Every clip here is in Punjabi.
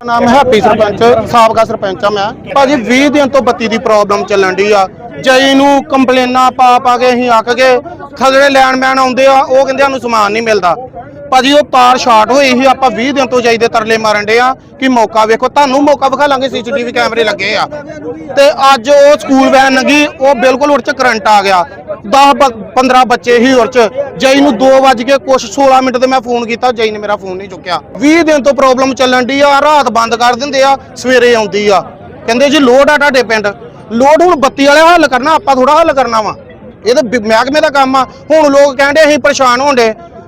ਨਾਮ ਹੈਪੀ ਸਰਪੰਚ, ਸਾਬਕਾ ਸਰਪੰਚ ਆ ਮੈਂ। ਭਾਜੀ 20 ਦਿਨ ਤੋਂ ਬੱਤੀ ਦੀ ਪ੍ਰੋਬਲਮ ਚੱਲਣ ਦੀ ਆ। ਜਈ ਨੂੰ ਕੰਪਲੇਨਾਂ ਪਾ ਪਾ ਕੇ ਅਸੀਂ ਅੱਕ ਗਏ। ਖਗੜੇ ਲੈਂਡਮੈਨ ਆਉਂਦੇ ਆ, ਉਹ ਕਹਿੰਦੇ ਸਾਨੂੰ ਸਮਾਨ ਨਹੀਂ ਮਿਲਦਾ। ਭਾਜੀ, ਉਹ ਤਾਰ ਸ਼ਾਰਟ ਹੋਈ ਸੀ, ਆਪਾਂ 20 ਦਿਨ ਤੋਂ ਜਾਈ ਦੇ ਤਰਲੇ ਮਾਰਨ ਡੇ ਆ ਕਿ ਮੌਕਾ ਵੇਖੋ, ਤੁਹਾਨੂੰ ਮੌਕਾ ਵਿਖਾ ਲਾਂਗੇ ਸੀਸੀਟੀਵੀ ਕੈਮਰੇ ਲੱਗੇ ਆ। ਤੇ ਅੱਜ ਉਹ ਸਕੂਲ ਵੈਨ ਲੰਗੀ ਉਹ ਬਿਲਕੁਲ ਉੱਚ ਕਰੰਟ ਆ ਗਿਆ। 10 15 ਬੱਚੇ ਹੀ ਉੱਚ ਜਈ ਨੂੰ 2 ਵਜ ਕੇ ਕੁਛ 16 ਮਿੰਟ ਤੇ ਮੈਂ ਫੋਨ ਕੀਤਾ, ਜਈ ਨੇ ਮੇਰਾ ਫੋਨ ਨਹੀਂ ਚੁੱਕਿਆ। 20 ਦਿਨ ਤੋਂ ਪ੍ਰੋਬਲਮ ਚੱਲਣ ਦੀ ਆ, ਰਾਤ ਬੰਦ ਕਰ ਦਿੰਦੇ ਆ, ਸਵੇਰੇ ਆਉਂਦੀ ਆ। ਕਹਿੰਦੇ ਜੀ ਲੋਡ ਆ ਤੁਹਾਡੇ ਪਿੰਡ। ਲੋਡ ਹੁਣ ਬੱਤੀ ਵਾਲੇ ਹੱਲ ਕਰਨਾ, ਆਪਾਂ ਥੋੜਾ ਹੱਲ ਕਰਨਾ ਵਾ। ਇਹ ਤਾਂ ਮਹਿਕਮੇ ਦਾ ਕੰਮ ਆ। ਹੁਣ ਲੋਕ ਕਹਿੰਦੇ ਅਸੀਂ ਪਰੇਸ਼ਾਨ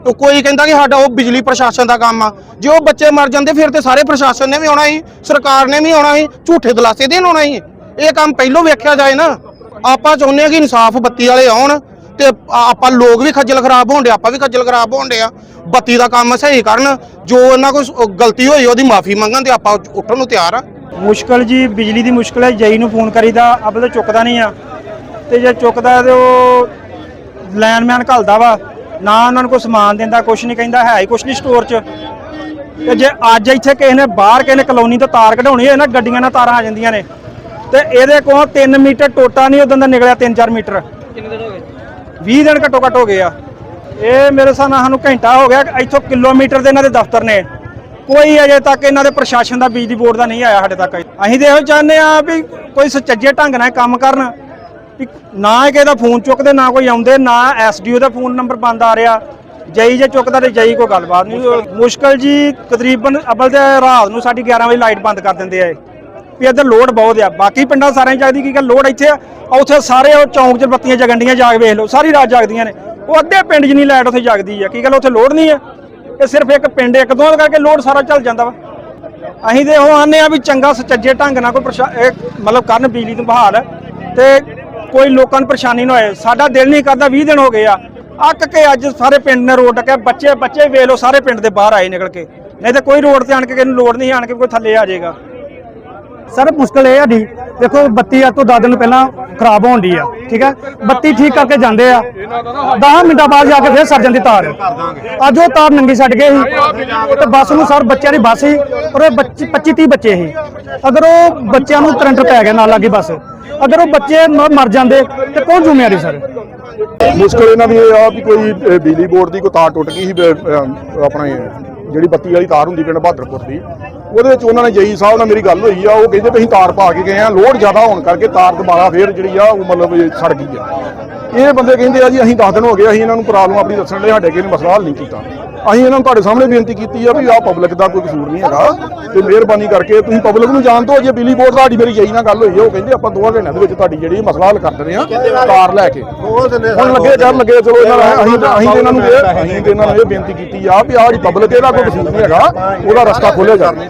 ਉਹ ਕੋਈ ਕਹਿੰਦਾ ਕਿ ਸਾਡਾ ਉਹ ਬਿਜਲੀ ਪ੍ਰਸ਼ਾਸਨ ਦਾ ਕੰਮ ਆ। ਜੇ ਉਹ ਬੱਚੇ ਮਰ ਜਾਂਦੇ, ਫਿਰ ਤੇ ਸਾਰੇ ਪ੍ਰਸ਼ਾਸਨ ਨੇ ਵੀ ਆਉਣਾ ਸੀ ਸਰਕਾਰ ਨੇ ਵੀ ਆਉਣਾ ਸੀ ਝੂਠੇ ਦਲਾਸੇ ਦੇਣ ਆਉਣਾ ਸੀ ਇਹ ਕੰਮ ਪਹਿਲੋਂ ਵੇਖਿਆ ਜਾਏ ਨਾ, ਆਪਾਂ ਚਾਹੁੰਦੇ ਆ ਕਿ ਇਨਸਾਫ ਬੱਤੀ ਵਾਲੇ ਆਉਣ ਤੇ ਆਪਾਂ ਲੋਕ ਵੀ ਖੱਜਲ ਖਰਾਬ ਹੋਣ ਡੇ ਆਪਾਂ ਵੀ ਖੱਜਲ ਖਰਾਬ ਹੋਣ ਡੇ ਆ ਬੱਤੀ ਦਾ ਕੰਮ ਸਹੀ ਕਰਨ, ਜੋ ਇਹਨਾਂ ਕੋਈ ਗਲਤੀ ਹੋਈ ਉਹਦੀ ਮਾਫੀ ਮੰਗਣ ਤੇ ਆਪਾਂ ਉੱਠਣ ਨੂੰ ਤਿਆਰ ਆ। ਮੁਸ਼ਕਲ ਜੀ, ਬਿਜਲੀ ਦੀ ਮੁਸ਼ਕਲ ਹੈ, ਜਈ ਨੂੰ ਫੋਨ ਕਰੀਦਾ, ਆਪਾਂ ਤਾਂ ਚੁੱਕਦਾ ਨਹੀਂ ਆ। ਤੇ ਜੇ ਚੁੱਕਦਾ ਤੇ ਉਹ ਲੈਨਮੈਨ ਘਲਦਾ ਵਾ। ਨਾ ਉਹਨਾਂ ਨੂੰ ਕੋਈ ਸਮਾਨ ਦਿੰਦਾ ਕੁਛ ਨਹੀਂ ਕਹਿੰਦਾ ਹੈ ਹੀ ਕੁਛ ਨਹੀਂ ਸਟੋਰ 'ਚ। ਤੇ ਜੇ ਅੱਜ ਇੱਥੇ ਕਿਸੇ ਨੇ ਬਾਹਰ ਕਿਸੇ ਨੇ ਕਲੋਨੀ ਤੋਂ ਤਾਰ ਕਢਾਉਣੀ ਹੈ ਨਾ ਗੱਡੀਆਂ ਨਾਲ ਤਾਰਾਂ ਆ ਜਾਂਦੀਆਂ ਨੇ। ਤੇ ਇਹਦੇ ਕੋਲ 3 ਮੀਟਰ ਟੋਟਾ ਨਹੀਂ ਉਦੋਂ ਦਾ ਨਿਕਲਿਆ 3-4 ਮੀਟਰ। ਕਿੰਨੇ ਦਿਨ ਹੋ ਗਏ? 20 ਦਿਨ ਘੱਟੋ ਘੱਟ ਹੋ ਗਏ ਆ। ਇਹ ਮੇਰੇ ਹਿਸਾਬ ਨਾਲ ਸਾਨੂੰ ਘੰਟਾ ਹੋ ਗਿਆ ਇੱਥੋਂ ਕਿਲੋਮੀਟਰ ਦੇ ਇਹਨਾਂ ਦੇ ਦਫ਼ਤਰ ਨੇ। ਕੋਈ ਅਜੇ ਤੱਕ ਇਹਨਾਂ ਦੇ ਪ੍ਰਸ਼ਾਸਨ ਦਾ ਬਿਜਲੀ ਬੋਰਡ ਦਾ ਨਹੀਂ ਆਇਆ ਸਾਡੇ ਤੱਕ। ਅਸੀਂ ਤੇ ਇਹੋ ਚਾਹੁੰਦੇ ਆ ਵੀ ਕੋਈ ਸੁਚੱਜੇ ਢੰਗ ਨਾਲ ਕੰਮ ਕਰਨ। ਨਾ ਕਿਸੇ ਦਾ ਫੋਨ ਚੁੱਕਦੇ ਨਾ ਕੋਈ ਆਉਂਦੇ ਨਾ ਐਸਡੀਓ ਦਾ ਫੋਨ ਨੰਬਰ ਬੰਦ ਆ ਰਿਹਾ। ਜਈ ਜੇ ਚੁੱਕਦਾ ਤੇ ਜਈ ਕੋਈ ਗੱਲਬਾਤ ਨਹੀਂ। ਮੁਸ਼ਕਲ। ਜੀ ਤਕਰੀਬਨ ਅਬਲ ਤੇ ਰਾਤ ਨੂੰ ਸਾਡੀ 11 ਵਜੇ ਲਾਈਟ ਬੰਦ ਕਰ ਦਿੰਦੇ ਆ। ਵੀ ਇੱਧਰ ਲੋਡ ਬਹੁਤ ਆ। ਬਾਕੀ ਪਿੰਡਾਂ ਸਾਰਿਆਂ ਚਾਹੀਦੀ ਕੀ ਗੱਲ ਲੋਡ ਇੱਥੇ ਆ। ਉੱਥੇ ਸਾਰੇ ਉਹ ਚੌਂਕ 'ਚ ਬੱਤੀਆਂ ਜਗੰਡੀਆਂ ਜਾਗ ਵੇਖ ਲਓ ਸਾਰੀ ਰਾਤ ਜਾਗਦੀਆਂ ਨੇ। ਉਹ ਅੱਧੇ ਪਿੰਡ 'ਚ ਨਹੀਂ ਲਾਈਟ ਉੱਥੇ ਜਗਦੀ ਆ। ਕੀ ਗੱਲ ਉੱਥੇ ਲੋਡ ਨਹੀਂ ਆ? ਇਹ ਸਿਰਫ ਇੱਕ ਪਿੰਡ ਇੱਕ ਦੋ ਕਰਕੇ ਲੋਡ ਸਾਰਾ ਚੱਲ ਜਾਂਦਾ ਵਾ। ਅਸੀਂ ਤੇ ਉਹ ਆਨੇ ਆ ਵੀ ਚੰਗਾ ਸੁਚੱਜੇ ਢੰਗ ਨਾਲ ਕੋਈ ਮਤਲਬ ਕਰਨ ਬਿਜਲੀ ਨੂੰ ਬਹਾਲ। ਤੇ ਕੋਈ ਲੋਕਾਂ ਨੂੰ ਪਰੇਸ਼ਾਨੀ ਨਾ ਹੋਏ। ਸਾਡਾ ਦਿਲ ਨਹੀਂ ਕਰਦਾ 20 ਦਿਨ ਹੋ ਗਏ ਆ। ਅੱਕ ਕੇ ਅੱਜ ਸਾਰੇ ਪਿੰਡ ਨੇ ਰੋਡ ਟੱਕਿਆ। ਬੱਚੇ ਬੱਚੇ ਵੇਖ ਲਓ, ਸਾਰੇ ਪਿੰਡ ਦੇ ਬਾਹਰ ਆਏ ਨਿਕਲ ਕੇ। ਨਹੀਂ ਤਾਂ ਕੋਈ ਰੋਡ ਤੇ ਆਣ ਕੇ ਕਿਸੇ ਨੂੰ ਲੋੜ ਨਹੀਂ ਆਣ ਕੇ ਕੋਈ ਥੱਲੇ ਆ ਜਾਏਗਾ। ਸਰ, ਮੁਸ਼ਕਲ ਇਹ ਆ ਦੀ ਦੇਖੋ, ਬੱਤੀ ਅੱਜ ਤੋਂ 10 ਦਿਨ ਪਹਿਲਾਂ ਖਰਾਬ ਹੋਣ ਦੀ ਆ, ਠੀਕ ਹੈ? ਬੱਤੀ ਠੀਕ ਕਰਕੇ ਜਾਂਦੇ ਆ। 10 ਮਿੰਟਾਂ ਬਾਅਦ ਜਾ ਕੇ ਫਿਰ ਸਰ ਜਾਂਦੀ ਤਾਰ। ਅੱਜ ਉਹ ਤਾਰ ਨੰਗੀ ਛੱਡ ਗਏ ਸੀ। ਤੇ ਬੱਸ ਨੂੰ ਸਰ, ਬੱਚਿਆਂ ਦੀ ਬੱਸ ਸੀ, ਔਰ 25 30 ਬੱਚੇ ਸੀ। ਅਗਰ ਉਹ ਬੱਚਿਆਂ ਨੂੰ ਕਰੰਟ ਪੈ ਗਿਆ ਨਾਲ ਲੱਗੀ ਬੱਸ, ਅਗਰ ਉਹ ਬੱਚੇ ਮਰ ਜਾਂਦੇ, ਤੇ ਕੌਣ ਜ਼ਿੰਮੇਵਾਰੀ ਸਰ? ਮੁਸ਼ਕਲ ਇਹਨਾਂ ਦੀ ਇਹ ਆ ਵੀ ਕੋਈ ਬਿਜਲੀ ਬੋਰਡ ਦੀ ਕੋਈ ਤਾਰ ਟੁੱਟ ਗਈ ਸੀ ਆਪਣਾ ਜਿਹੜੀ ਬੱਤੀ ਵਾਲੀ ਤਾਰ ਹੁੰਦੀ ਪਿੰਡ ਬਹਾਦਰਪੁਰ ਦੀ, ਉਹਦੇ ਵਿੱਚ ਉਹਨਾਂ ਨੇ ਜਈ ਸਾਹਿਬ ਨਾਲ ਮੇਰੀ ਗੱਲ ਹੋਈ ਆ, ਉਹ ਕਹਿੰਦੇ ਵੀ ਅਸੀਂ ਤਾਰ ਪਾ ਕੇ ਗਏ ਆ, ਲੋਡ ਜ਼ਿਆਦਾ ਹੋਣ ਕਰਕੇ ਤਾਰ ਦੁਬਾਰਾ ਫੇਰ ਜਿਹੜੀ ਆ, ਉਹ ਮਤਲਬ ਸੜ ਗਈ ਆ। ਇਹ ਬੰਦੇ ਕਹਿੰਦੇ ਆ ਜੀ, ਅਸੀਂ 10 ਦਿਨ ਹੋ ਗਏ ਅਸੀਂ ਇਹਨਾਂ ਨੂੰ ਪ੍ਰੋਬਲਮ ਆਪਣੀ ਦੱਸਣ ਲਈ ਸਾਡੇ ਕਿਸੇ ਨੇ ਮਸਲਾ ਹੱਲ ਨਹੀਂ ਕੀਤਾ। ਅਸੀਂ ਇਹਨਾਂ ਨੂੰ ਤੁਹਾਡੇ ਸਾਹਮਣੇ ਬੇਨਤੀ ਕੀਤੀ ਆ ਵੀ ਆਹ ਪਬਲਿਕ ਦਾ ਕੋਈ ਕਸੂਰ ਨਹੀਂ ਹੈਗਾ ਤੇ ਮਿਹਰਬਾਨੀ ਕਰਕੇ ਤੁਸੀਂ ਪਬਲਿਕ ਨੂੰ ਜਾਣ ਦਿਓ ਜੇ ਬਿਜਲੀ ਬੋਰਡ ਤੁਹਾਡੀ ਮੇਰੀ ਜਈ ਨਾਲ ਗੱਲ ਹੋਈ ਆ ਉਹ ਕਹਿੰਦੇ ਆਪਾਂ ਦੋਵਾਂ ਘੰਟਿਆਂ ਦੇ ਵਿੱਚ ਤੁਹਾਡੀ ਜਿਹੜੀ ਮਸਲਾ ਹੱਲ ਕਰ ਦਿੰਦੇ ਆ ਤਾਰ ਲੈ ਕੇ। ਹੁਣ ਲੱਗੇ ਕਰਨ ਲੱਗੇ ਚਲੋ ਇਹਨਾਂ ਨਾਲ ਅਸੀਂ ਅਸੀਂ ਤੇ ਇਹਨਾਂ ਨੂੰ ਇਹ ਅਸੀਂ ਤੇ ਇਹਨਾਂ ਨੂੰ ਇਹ ਬੇਨਤੀ ਕੀਤੀ ਆ ਵੀ ਆਹ ਜਿਹੜੀ ਪਬਲਿਕ ਇਹਦਾ ਕੋਈ ਕਸੂਰ ਨਹੀਂ ਹੈਗਾ ਉਹਦਾ ਰਸਤਾ ਖੋਲ੍ਹਿਆ ਜਾਵੇ।